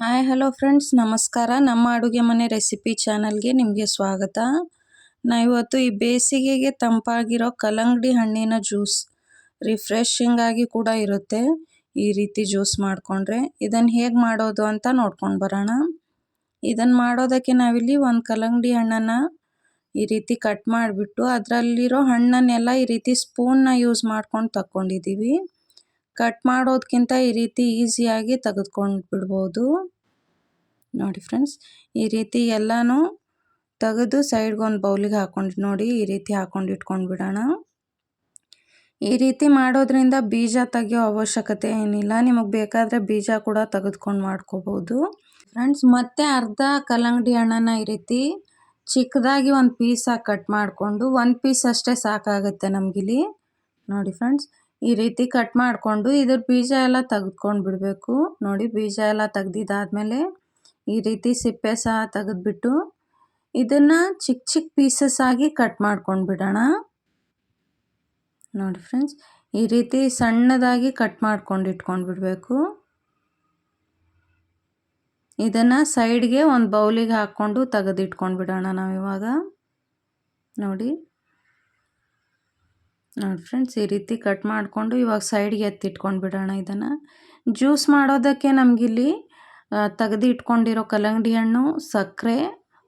Hi hello friends ನಮಸ್ಕಾರ. ನಮ್ಮ ಅಡುಗೆ ಮನೆ ರೆಸಿಪಿ ಚಾನಲ್ಗೆ ನಿಮಗೆ ಸ್ವಾಗತ. ನಾ ಇವತ್ತು ಈ ಬೇಸಿಗೆಗೆ ತಂಪಾಗಿರೋ ಕಲ್ಲಂಗಡಿ ಹಣ್ಣಿನ ಜ್ಯೂಸ್ ರಿಫ್ರೆಶಿಂಗ್ ಆಗಿ ಕೂಡ ಇರುತ್ತೆ. ಈ ರೀತಿ ಜ್ಯೂಸ್ ಮಾಡಿಕೊಂಡ್ರೆ ಇದನ್ನು ಹೇಗೆ ಮಾಡೋದು ಅಂತ ನೋಡ್ಕೊಂಡು ಬರೋಣ. ಇದನ್ನು ಮಾಡೋದಕ್ಕೆ ನಾವಿಲ್ಲಿ ಒಂದು ಕಲ್ಲಂಗಡಿ ಹಣ್ಣನ್ನು ಈ ರೀತಿ ಕಟ್ ಮಾಡಿಬಿಟ್ಟು ಅದರಲ್ಲಿರೋ ಹಣ್ಣನ್ನೆಲ್ಲ ಈ ರೀತಿ ಸ್ಪೂನ್ನ ಯೂಸ್ ಮಾಡ್ಕೊಂಡು ತಕ್ಕೊಂಡಿದ್ದೀವಿ. ಕಟ್ ಮಾಡೋದಕ್ಕಿಂತ ಈ ರೀತಿ ಈಸಿಯಾಗಿ ತೆಗೆದುಕೊಂಡು ಬಿಡ್ಬೋದು ನೋಡಿ ಫ್ರೆಂಡ್ಸ್, ಈ ರೀತಿ ಎಲ್ಲನೂ ತೆಗೆದು ಸೈಡ್ಗೆ ಒಂದು ಬೌಲಿಗೆ ಹಾಕೊಂಡು, ನೋಡಿ ಈ ರೀತಿ ಹಾಕೊಂಡು ಇಟ್ಕೊಂಡು ಬಿಡೋಣ ಈ ರೀತಿ ಮಾಡೋದ್ರಿಂದ ಬೀಜ ತೆಗೆಯೋ ಅವಶ್ಯಕತೆ ಏನಿಲ್ಲ, ನಿಮಗೆ ಬೇಕಾದರೆ ಬೀಜ ಕೂಡ ತೆಗೆದುಕೊಂಡು ಮಾಡ್ಕೋಬೋದು. ಫ್ರೆಂಡ್ಸ್, ಮತ್ತೆ ಅರ್ಧ ಕಲ್ಲಂಗಡಿ ಹಣ್ಣನ್ನು ಈ ರೀತಿ ಚಿಕ್ಕದಾಗಿ ಒಂದು ಪೀಸಾಗಿ ಕಟ್ ಮಾಡಿಕೊಂಡು, ಒಂದು ಪೀಸ್ ಅಷ್ಟೇ ಸಾಕಾಗುತ್ತೆ ನಮಗಿಲ್ಲಿ. ನೋಡಿ ಫ್ರೆಂಡ್ಸ್ ಈ ರೀತಿ ಕಟ್ ಮಾಡಿಕೊಂಡು ಇದ್ರ ಬೀಜ ಎಲ್ಲ ತೆಗೆದ್ಕೊಂಡು ಬಿಡಬೇಕು. ನೋಡಿ, ಬೀಜ ಎಲ್ಲ ತೆಗ್ದಿದ್ದಾದಮೇಲೆ ಈ ರೀತಿ ಸಿಪ್ಪೆ ಸಹ ತೆಗೆದ್ಬಿಟ್ಟು ಇದನ್ನು ಚಿಕ್ಕ ಚಿಕ್ಕ ಪೀಸಸ್ ಆಗಿ ಕಟ್ ಮಾಡ್ಕೊಂಡು ಬಿಡೋಣ. ನೋಡಿ ಫ್ರೆಂಡ್ಸ್ ಈ ರೀತಿ ಸಣ್ಣದಾಗಿ ಕಟ್ ಮಾಡ್ಕೊಂಡು ಇಟ್ಕೊಂಡು ಬಿಡಬೇಕು. ಇದನ್ನು ಸೈಡ್ಗೆ ಒಂದು ಬೌಲಿಗೆ ಹಾಕ್ಕೊಂಡು ತೆಗೆದಿಟ್ಕೊಂಡು ಬಿಡೋಣ ನಾವು ಇವಾಗ ನೋಡಿ. ನೋಡಿ ಫ್ರೆಂಡ್ಸ್, ಈ ರೀತಿ ಕಟ್ ಮಾಡಿಕೊಂಡು ಇವಾಗ ಸೈಡ್ಗೆ ಎತ್ತಿಟ್ಕೊಂಡು ಬಿಡೋಣ ಇದನ್ನು. ಜ್ಯೂಸ್ ಮಾಡೋದಕ್ಕೆ ನಮಗಿಲ್ಲಿ ತೆಗೆದು ಇಟ್ಕೊಂಡಿರೋ ಕಲ್ಲಂಗಡಿ ಹಣ್ಣು, ಸಕ್ಕರೆ,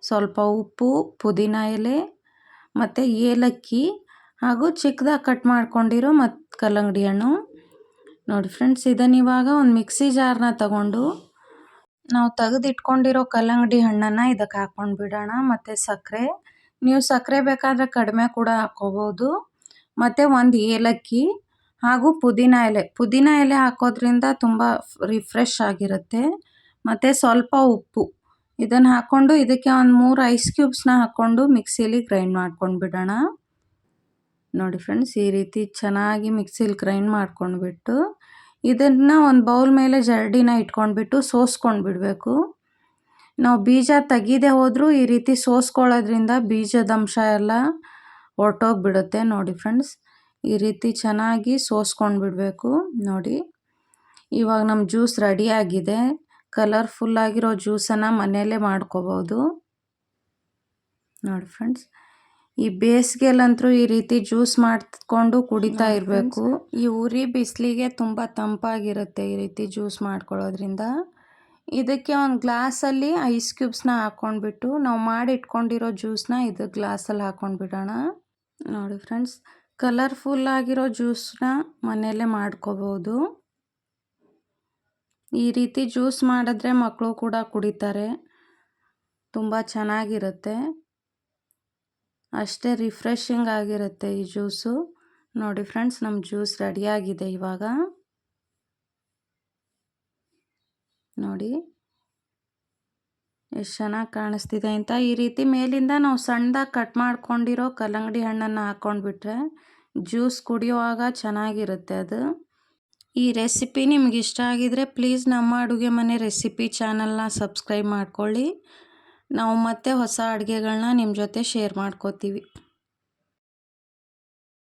ಸ್ವಲ್ಪ ಉಪ್ಪು, ಪುದೀನ ಎಲೆ, ಮತ್ತು ಏಲಕ್ಕಿ ಹಾಗೂ ಚಿಕ್ಕದಾಗಿ ಕಟ್ ಮಾಡ್ಕೊಂಡಿರೋ ಮತ್ತು ಕಲ್ಲಂಗಡಿ ಹಣ್ಣು. ನೋಡಿ ಫ್ರೆಂಡ್ಸ್, ಇದನ್ನು ಇವಾಗ ಒಂದು ಮಿಕ್ಸಿ ಜಾರ್ನ ತಗೊಂಡು ನಾವು ತೆಗೆದಿಟ್ಕೊಂಡಿರೋ ಕಲ್ಲಂಗಡಿ ಹಣ್ಣನ್ನು ಇದಕ್ಕೆ ಹಾಕ್ಕೊಂಡು ಬಿಡೋಣ. ಮತ್ತು ಸಕ್ಕರೆ, ನೀವು ಸಕ್ಕರೆ ಬೇಕಾದರೆ ಕಡಿಮೆ ಕೂಡ ಹಾಕ್ಕೋಬೋದು ಮತ್ತು ಒಂದು ಏಲಕ್ಕಿ ಹಾಗೂ ಪುದೀನ ಎಲೆ. ಪುದೀನ ಎಲೆ ಹಾಕೋದ್ರಿಂದ ತುಂಬ ರಿಫ್ರೆಶ್ ಆಗಿರುತ್ತೆ. ಮತ್ತು ಸ್ವಲ್ಪ ಉಪ್ಪು. ಇದನ್ನು ಹಾಕ್ಕೊಂಡು ಇದಕ್ಕೆ ಒಂದು ಮೂರು ಐಸ್ ಕ್ಯೂಬ್ಸ್ನ ಹಾಕ್ಕೊಂಡು ಮಿಕ್ಸಿಲಿ ಗ್ರೈಂಡ್ ಮಾಡ್ಕೊಂಡು ಬಿಡೋಣ. ನೋಡಿ ಫ್ರೆಂಡ್ಸ್ ಈ ರೀತಿ ಚೆನ್ನಾಗಿ ಮಿಕ್ಸಿಲಿ ಗ್ರೈಂಡ್ ಮಾಡ್ಕೊಂಡ್ಬಿಟ್ಟು ಇದನ್ನು ಒಂದು ಬೌಲ್ ಮೇಲೆ ಜರಡಿನ ಇಟ್ಕೊಂಡ್ಬಿಟ್ಟು ಸೋಸ್ಕೊಂಡು ಬಿಡಬೇಕು. ನಾವು ಬೀಜ ತೆಗೀದೆ ಹೋದರೂ ಈ ರೀತಿ ಸೋಸ್ಕೊಳ್ಳೋದ್ರಿಂದ ಬೀಜದ ಅಂಶ ಎಲ್ಲ ಹೊರ್ಟೋಗ್ಬಿಡುತ್ತೆ ನೋಡಿ ಫ್ರೆಂಡ್ಸ್. ಈ ರೀತಿ ಚೆನ್ನಾಗಿ ಸೋಸ್ಕೊಂಡು ಬಿಡಬೇಕು ನೋಡಿ. ಇವಾಗ ನಮ್ಮ ಜ್ಯೂಸ್ ರೆಡಿಯಾಗಿದೆ ಕಲರ್ಫುಲ್ಲಾಗಿರೋ ಜ್ಯೂಸನ್ನು ಮನೆಯಲ್ಲೇ ಮಾಡ್ಕೋಬೋದು. ನೋಡಿ ಫ್ರೆಂಡ್ಸ್ ಈ ಬೇಸಿಗೆಯಲ್ಲಂತೂ ಈ ರೀತಿ ಜ್ಯೂಸ್ ಮಾಡಿಕೊಂಡು ಕುಡಿತಾ ಇರಬೇಕು. ಈ ಉರಿ ಬಿಸಿಲಿಗೆ ತುಂಬ ತಂಪಾಗಿರುತ್ತೆ ಈ ರೀತಿ ಜ್ಯೂಸ್ ಮಾಡ್ಕೊಳ್ಳೋದ್ರಿಂದ. ಇದಕ್ಕೆ ಒಂದು ಗ್ಲಾಸಲ್ಲಿ ಐಸ್ ಕ್ಯೂಬ್ಸ್ನ ಹಾಕ್ಕೊಂಡ್ಬಿಟ್ಟು ನಾವು ಮಾಡಿ ಇಟ್ಕೊಂಡಿರೋ ಜ್ಯೂಸ್ನ ಇದು ಗ್ಲಾಸಲ್ಲಿ ಹಾಕ್ಕೊಂಡು ಬಿಡೋಣ ನೋಡಿ ಫ್ರೆಂಡ್ಸ್, ಕಲರ್ಫುಲ್ ಆಗಿರೋ ಜ್ಯೂಸ್ನ ಮನೆಯಲ್ಲೇ ಮಾಡ್ಕೋಬೋದು. ಈ ರೀತಿ ಜ್ಯೂಸ್ ಮಾಡಿದ್ರೆ ಮಕ್ಕಳು ಕೂಡ ಕುಡಿತಾರೆ. ತುಂಬ ಚೆನ್ನಾಗಿರುತ್ತೆ. ಅಷ್ಟೇ ರಿಫ್ರೆಶಿಂಗ್ ಆಗಿರುತ್ತೆ ಈ ಜ್ಯೂಸು. ನೋಡಿ ಫ್ರೆಂಡ್ಸ್, ನಮ್ಮ ಜ್ಯೂಸ್ ರೆಡಿಯಾಗಿದೆ ಇವಾಗ. ನೋಡಿ. ಎಷ್ಟು ಚೆನ್ನಾಗಿ ಕಾಣಿಸ್ತಿದೆ ಅಂತ. ಈ ರೀತಿ ಮೇಲಿಂದ ನಾವು ಸಣ್ಣದಾಗಿ ಕಟ್ ಮಾಡ್ಕೊಂಡಿರೋ ಕಲ್ಲಂಗಡಿ ಹಣ್ಣನ್ನು ಹಾಕ್ಕೊಂಡ್ಬಿಟ್ರೆ ಜ್ಯೂಸ್ ಕುಡಿಯುವಾಗ ಚೆನ್ನಾಗಿರುತ್ತೆ ಅದು. ಈ ರೆಸಿಪಿ ನಿಮ್ಗೆ ಇಷ್ಟ ಆಗಿದರೆ ಪ್ಲೀಸ್ ನಮ್ಮ ಅಡುಗೆ ಮನೆ ರೆಸಿಪಿ ಚಾನಲ್ನ ಸಬ್ಸ್ಕ್ರೈಬ್ ಮಾಡ್ಕೊಳ್ಳಿ. ನಾವು ಮತ್ತೆ ಹೊಸ ಅಡುಗೆಗಳನ್ನ ನಿಮ್ಮ ಜೊತೆ ಶೇರ್ ಮಾಡ್ಕೋತೀವಿ.